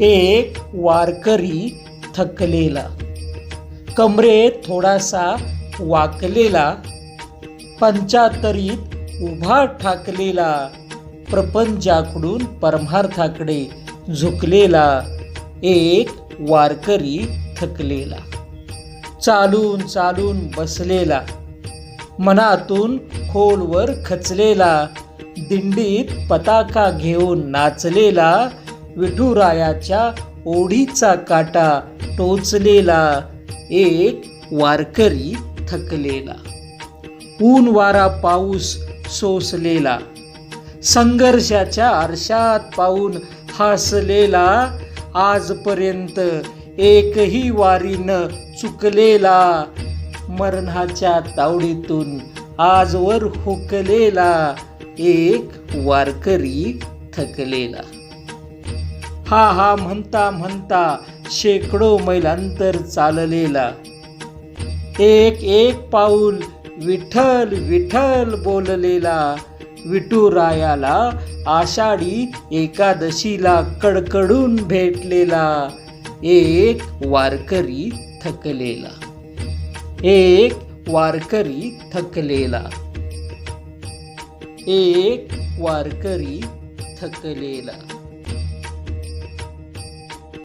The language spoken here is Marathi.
एक वारकरी थकलेला. कमरेत थोडासा वाकलेला. पंचातरीत उभा ठाकलेला. प्रपंचाकडून परमार्थाकडे झुकलेला. एक वारकरी थकलेला. चालून चालून बसलेला. मनातून खोलवर खचलेला. दिंडीत पताका घेऊन नाचलेला. विठुरायाच्या ओढीचा काटा टोचलेला एक वारकरी थकलेला. ऊन वारा पाऊस सोसलेला संघर्षाच्या आरशात पाहून हसलेला आजपर्यंत एकही वारीनं चुकलेला मरणाच्या तावडीतून आजवर हुकलेला एक वारकरी थकलेला. हा हा म्हणता म्हणता शेकडो मैल अंतर चाललेला. एक एक पाऊल विठ्ठल विठ्ठल बोललेला. विठुरायाला आषाढी एकादशीला कडकडून भेटलेला. एक वारकरी थकलेला. एक वारकरी थकलेला. एक वारकरी थकलेला.